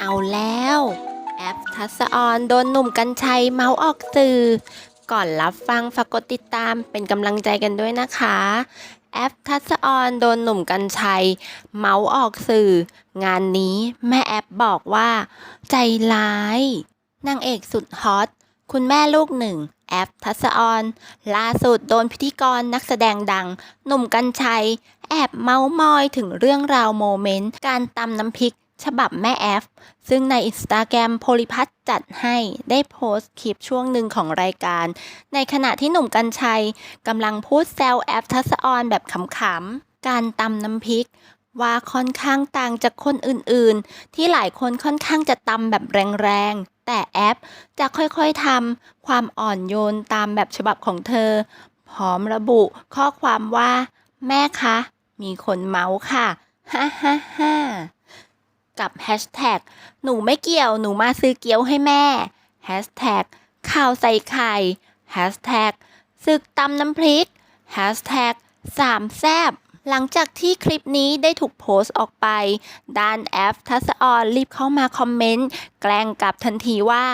เอาแล้ว แอปทัศออนโดนหนุ่มกัญชัยเมาออกสื่อ ก่อนรับฟังฝากกดติดตามเป็นกำลังใจกันด้วยนะคะ แอปทัศออนโดนหนุ่มกัญชัย เมาออกสื่อ งานนี้แม่แอปบอกว่า ใจร้ายนางเอกสุดฮอตคุณแม่ลูกหนึ่ง แอปทัศออนล่าสุดโดนพิธีกรนักแสดงดัง หนุ่มกัญชัย แอบเมาส์มอยถึงเรื่องราวโมเมนต์ การตำน้ำพริก ฉบับแม่แอฟ ซึ่งในอินสตาแกรมโพลิพัทจัดให้ได้โพสต์คลิปช่วงหนึ่งของรายการ ในขณะที่หนุ่มกัญชัยกำลังพูดแซวแอฟทัศออนแบบขำๆ การตำน้ำพริก ว่าค่อนข้างต่างจากคนอื่นๆ ที่หลายคนค่อนข้างจะตำแบบแรงๆ แต่แอปจะค่อยๆทำความอ่อนโยนตามแบบฉบับของเธอ พร้อมระบุข้อความว่า แม่คะ มีคนเมาส์ค่ะฮ่าฮ่าฮ่า กับแฮชแท็กหนูไม่เกี่ยวหนูมาซื้อเกี๊ยวให้แม่แฮชแท็กข่าวใส่ไข่แฮชแท็กศึกตำน้ำพริกแฮชแท็กสามแซบหลังจากที่คลิปนี้ได้ถูกโพสต์ออกไป ด้านแอฟทัศออนรีบเข้ามาคอมเมนต์ แกล้งกลับทันทีว่า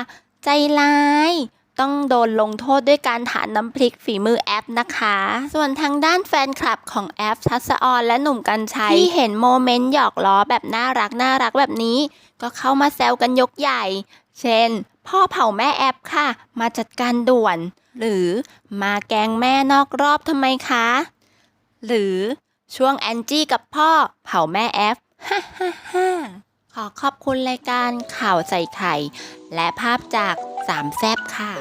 ใจร้าย ต้องโดนลงโทษด้วยการทานน้ำพริกฝีมือแอปนะคะ ส่วนทางด้านแฟนคลับของแอปทัศออนและหนุ่มกัญชัย ที่เห็นโมเมนต์หยอกล้อแบบน่ารักน่ารักแบบนี้ ก็เข้ามาแซวกันยกใหญ่ เช่น พ่อเผาแม่แอปค่ะ มาจัดการด่วน หรือมาแกงแม่นอกรอบทำไมคะ หรือช่วงแอนจี้กับพ่อเผาแม่แอฟฮ่าฮ่าฮ่า ขอขอบคุณรายการข่าวใส่ไข่ และภาพจากสามแซบค่ะ